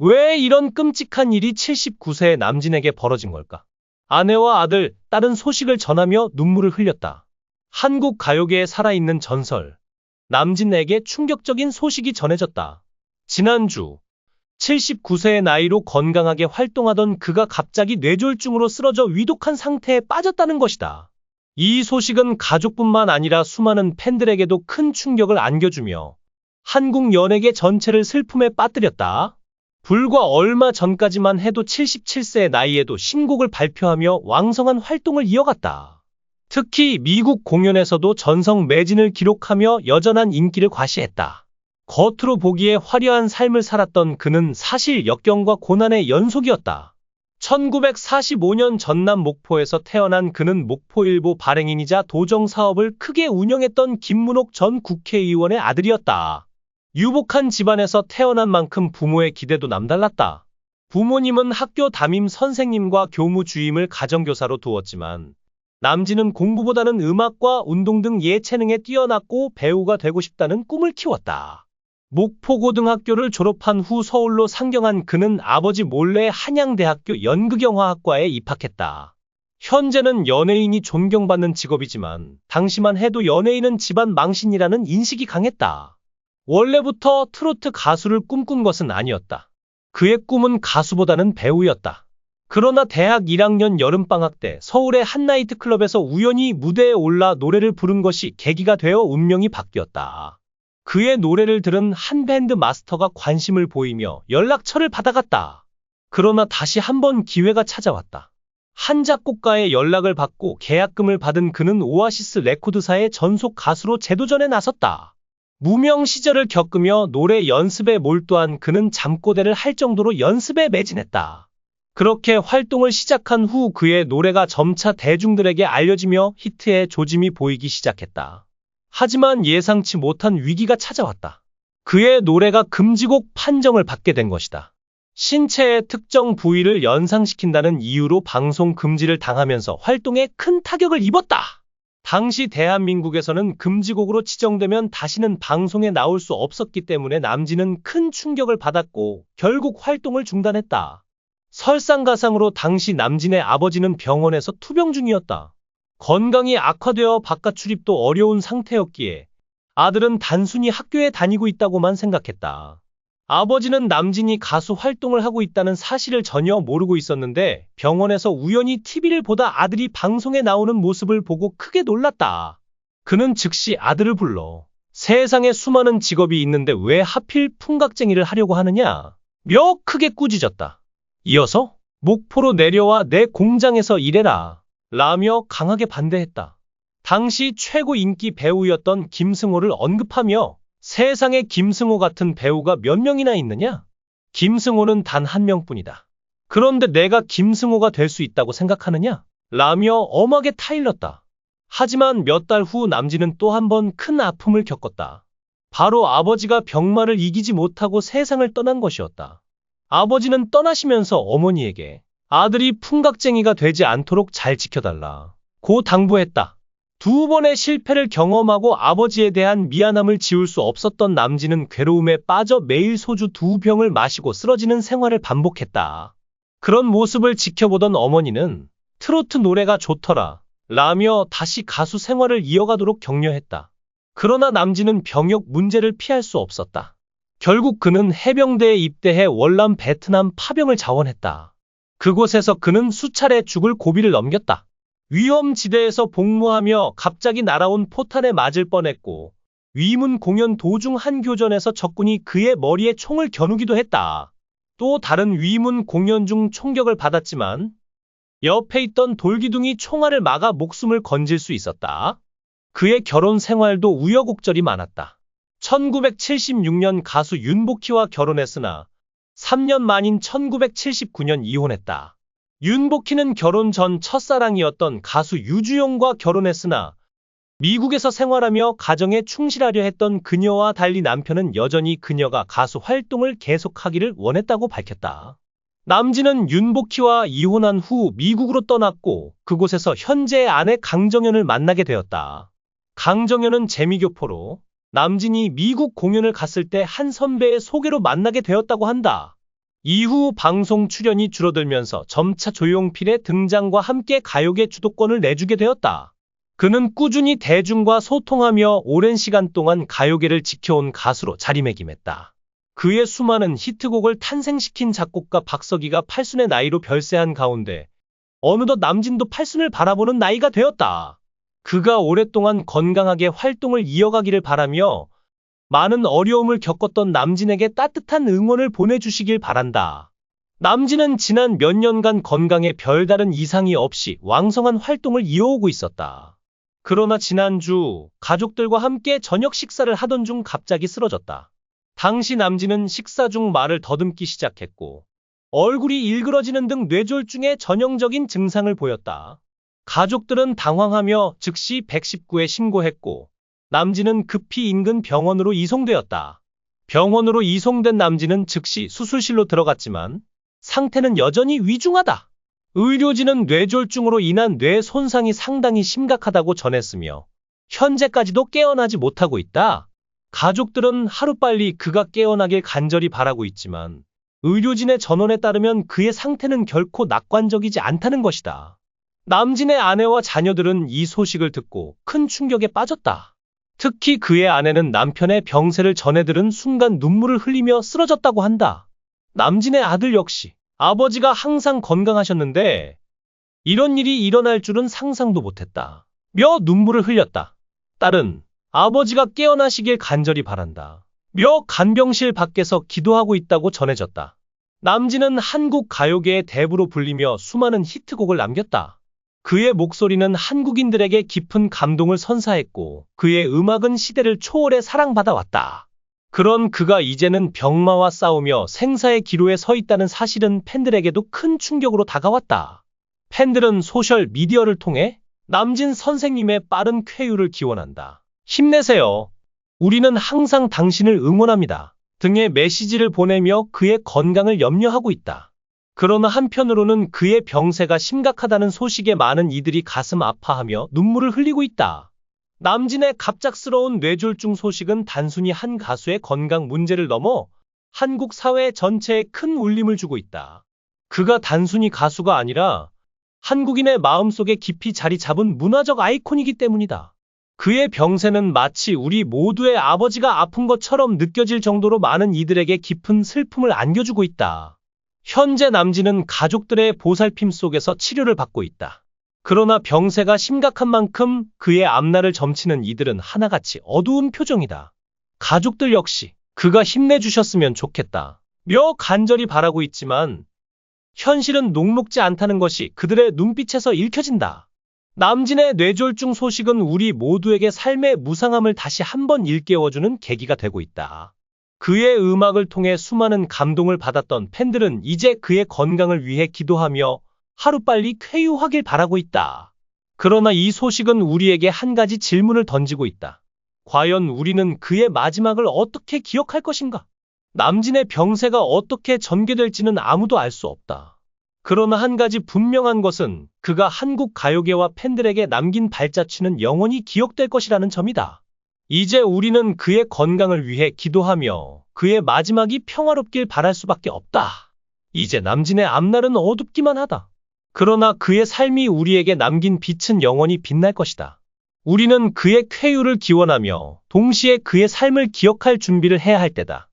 왜 이런 끔찍한 일이 79세의 남진에게 벌어진 걸까? 아내와 아들, 딸은 소식을 전하며 눈물을 흘렸다. 한국 가요계에 살아있는 전설. 남진에게 충격적인 소식이 전해졌다. 지난주 79세의 나이로 건강하게 활동하던 그가 갑자기 뇌졸중으로 쓰러져 위독한 상태에 빠졌다는 것이다. 이 소식은 가족뿐만 아니라 수많은 팬들에게도 큰 충격을 안겨주며 한국 연예계 전체를 슬픔에 빠뜨렸다. 불과 얼마 전까지만 해도 77세의 나이에도 신곡을 발표하며 왕성한 활동을 이어갔다. 특히 미국 공연에서도 전성 매진을 기록하며 여전한 인기를 과시했다. 겉으로 보기에 화려한 삶을 살았던 그는 사실 역경과 고난의 연속이었다. 1945년 전남 목포에서 태어난 그는 목포일보 발행인이자 도정 사업을 크게 운영했던 김문옥 전 국회의원의 아들이었다. 유복한 집안에서 태어난 만큼 부모의 기대도 남달랐다. 부모님은 학교 담임 선생님과 교무 주임을 가정교사로 두었지만 남진은 공부보다는 음악과 운동 등 예체능에 뛰어났고 배우가 되고 싶다는 꿈을 키웠다. 목포고등학교를 졸업한 후 서울로 상경한 그는 아버지 몰래 한양대학교 연극영화학과에 입학했다. 현재는 연예인이 존경받는 직업이지만 당시만 해도 연예인은 집안 망신이라는 인식이 강했다. 원래부터 트로트 가수를 꿈꾼 것은 아니었다. 그의 꿈은 가수보다는 배우였다. 그러나 대학 1학년 여름방학 때 서울의 한 나이트클럽에서 우연히 무대에 올라 노래를 부른 것이 계기가 되어 운명이 바뀌었다. 그의 노래를 들은 한 밴드 마스터가 관심을 보이며 연락처를 받아갔다. 그러나 다시 한 번 기회가 찾아왔다. 한 작곡가의 연락을 받고 계약금을 받은 그는 오아시스 레코드사의 전속 가수로 재도전에 나섰다. 무명 시절을 겪으며 노래 연습에 몰두한 그는 잠꼬대를 할 정도로 연습에 매진했다. 그렇게 활동을 시작한 후 그의 노래가 점차 대중들에게 알려지며 히트의 조짐이 보이기 시작했다. 하지만 예상치 못한 위기가 찾아왔다. 그의 노래가 금지곡 판정을 받게 된 것이다. 신체의 특정 부위를 연상시킨다는 이유로 방송 금지를 당하면서 활동에 큰 타격을 입었다. 당시 대한민국에서는 금지곡으로 지정되면 다시는 방송에 나올 수 없었기 때문에 남진은 큰 충격을 받았고 결국 활동을 중단했다. 설상가상으로 당시 남진의 아버지는 병원에서 투병 중이었다. 건강이 악화되어 바깥 출입도 어려운 상태였기에 아들은 단순히 학교에 다니고 있다고만 생각했다. 아버지는 남진이 가수 활동을 하고 있다는 사실을 전혀 모르고 있었는데 병원에서 우연히 TV를 보다 아들이 방송에 나오는 모습을 보고 크게 놀랐다. 그는 즉시 아들을 불러 세상에 수많은 직업이 있는데 왜 하필 풍각쟁이를 하려고 하느냐? 며 크게 꾸짖었다. 이어서 목포로 내려와 내 공장에서 일해라. 라며 강하게 반대했다. 당시 최고 인기 배우였던 김승호를 언급하며 세상에 김승호 같은 배우가 몇 명이나 있느냐? 김승호는 단 한 명뿐이다. 그런데 내가 김승호가 될 수 있다고 생각하느냐? 라며 엄하게 타일렀다. 하지만 몇 달 후 남진은 또 한 번 큰 아픔을 겪었다. 바로 아버지가 병마를 이기지 못하고 세상을 떠난 것이었다. 아버지는 떠나시면서 어머니에게 아들이 풍각쟁이가 되지 않도록 잘 지켜달라. 고 당부했다. 두 번의 실패를 경험하고 아버지에 대한 미안함을 지울 수 없었던 남진은 괴로움에 빠져 매일 소주 두 병을 마시고 쓰러지는 생활을 반복했다. 그런 모습을 지켜보던 어머니는 트로트 노래가 좋더라. 라며 다시 가수 생활을 이어가도록 격려했다. 그러나 남진은 병역 문제를 피할 수 없었다. 결국 그는 해병대에 입대해 월남 베트남 파병을 자원했다. 그곳에서 그는 수차례 죽을 고비를 넘겼다. 위험지대에서 복무하며 갑자기 날아온 포탄에 맞을 뻔했고 위문 공연 도중 한 교전에서 적군이 그의 머리에 총을 겨누기도 했다. 또 다른 위문 공연 중 총격을 받았지만 옆에 있던 돌기둥이 총알을 막아 목숨을 건질 수 있었다. 그의 결혼 생활도 우여곡절이 많았다. 1976년 가수 윤복희와 결혼했으나 3년 만인 1979년 이혼했다. 윤복희는 결혼 전 첫사랑이었던 가수 유주용과 결혼했으나 미국에서 생활하며 가정에 충실하려 했던 그녀와 달리 남편은 여전히 그녀가 가수 활동을 계속하기를 원했다고 밝혔다. 남진은 윤복희와 이혼한 후 미국으로 떠났고 그곳에서 현재의 아내 강정연을 만나게 되었다. 강정연은 재미교포로 남진이 미국 공연을 갔을 때 한 선배의 소개로 만나게 되었다고 한다. 이후 방송 출연이 줄어들면서 점차 조용필의 등장과 함께 가요계 주도권을 내주게 되었다. 그는 꾸준히 대중과 소통하며 오랜 시간 동안 가요계를 지켜온 가수로 자리매김했다. 그의 수많은 히트곡을 탄생시킨 작곡가 박석기가 팔순의 나이로 별세한 가운데 어느덧 남진도 팔순을 바라보는 나이가 되었다. 그가 오랫동안 건강하게 활동을 이어가기를 바라며 많은 어려움을 겪었던 남진에게 따뜻한 응원을 보내주시길 바란다. 남진은 지난 몇 년간 건강에 별다른 이상이 없이 왕성한 활동을 이어오고 있었다. 그러나 지난주 가족들과 함께 저녁 식사를 하던 중 갑자기 쓰러졌다. 당시 남진은 식사 중 말을 더듬기 시작했고 얼굴이 일그러지는 등 뇌졸중의 전형적인 증상을 보였다. 가족들은 당황하며 즉시 119에 신고했고 남진은 급히 인근 병원으로 이송되었다. 병원으로 이송된 남진은 즉시 수술실로 들어갔지만 상태는 여전히 위중하다. 의료진은 뇌졸중으로 인한 뇌 손상이 상당히 심각하다고 전했으며 현재까지도 깨어나지 못하고 있다. 가족들은 하루빨리 그가 깨어나길 간절히 바라고 있지만 의료진의 전원에 따르면 그의 상태는 결코 낙관적이지 않다는 것이다. 남진의 아내와 자녀들은 이 소식을 듣고 큰 충격에 빠졌다. 특히 그의 아내는 남편의 병세를 전해들은 순간 눈물을 흘리며 쓰러졌다고 한다. 남진의 아들 역시 아버지가 항상 건강하셨는데 이런 일이 일어날 줄은 상상도 못했다. 며 눈물을 흘렸다. 딸은 아버지가 깨어나시길 간절히 바란다. 며 간병실 밖에서 기도하고 있다고 전해졌다. 남진은 한국 가요계의 대부로 불리며 수많은 히트곡을 남겼다. 그의 목소리는 한국인들에게 깊은 감동을 선사했고 그의 음악은 시대를 초월해 사랑받아 왔다. 그런 그가 이제는 병마와 싸우며 생사의 기로에 서 있다는 사실은 팬들에게도 큰 충격으로 다가왔다. 팬들은 소셜 미디어를 통해 남진 선생님의 빠른 쾌유를 기원한다. 힘내세요. 우리는 항상 당신을 응원합니다. 등의 메시지를 보내며 그의 건강을 염려하고 있다. 그러나 한편으로는 그의 병세가 심각하다는 소식에 많은 이들이 가슴 아파하며 눈물을 흘리고 있다. 남진의 갑작스러운 뇌졸중 소식은 단순히 한 가수의 건강 문제를 넘어 한국 사회 전체에 큰 울림을 주고 있다. 그가 단순히 가수가 아니라 한국인의 마음속에 깊이 자리 잡은 문화적 아이콘이기 때문이다. 그의 병세는 마치 우리 모두의 아버지가 아픈 것처럼 느껴질 정도로 많은 이들에게 깊은 슬픔을 안겨주고 있다. 현재 남진은 가족들의 보살핌 속에서 치료를 받고 있다. 그러나 병세가 심각한 만큼 그의 앞날을 점치는 이들은 하나같이 어두운 표정이다. 가족들 역시 그가 힘내주셨으면 좋겠다. 며 간절히 바라고 있지만 현실은 녹록지 않다는 것이 그들의 눈빛에서 읽혀진다. 남진의 뇌졸중 소식은 우리 모두에게 삶의 무상함을 다시 한번 일깨워주는 계기가 되고 있다. 그의 음악을 통해 수많은 감동을 받았던 팬들은 이제 그의 건강을 위해 기도하며 하루빨리 쾌유하길 바라고 있다. 그러나 이 소식은 우리에게 한 가지 질문을 던지고 있다. 과연 우리는 그의 마지막을 어떻게 기억할 것인가? 남진의 병세가 어떻게 전개될지는 아무도 알 수 없다. 그러나 한 가지 분명한 것은 그가 한국 가요계와 팬들에게 남긴 발자취는 영원히 기억될 것이라는 점이다. 이제 우리는 그의 건강을 위해 기도하며 그의 마지막이 평화롭길 바랄 수밖에 없다. 이제 남진의 앞날은 어둡기만 하다. 그러나 그의 삶이 우리에게 남긴 빛은 영원히 빛날 것이다. 우리는 그의 쾌유를 기원하며 동시에 그의 삶을 기억할 준비를 해야 할 때다.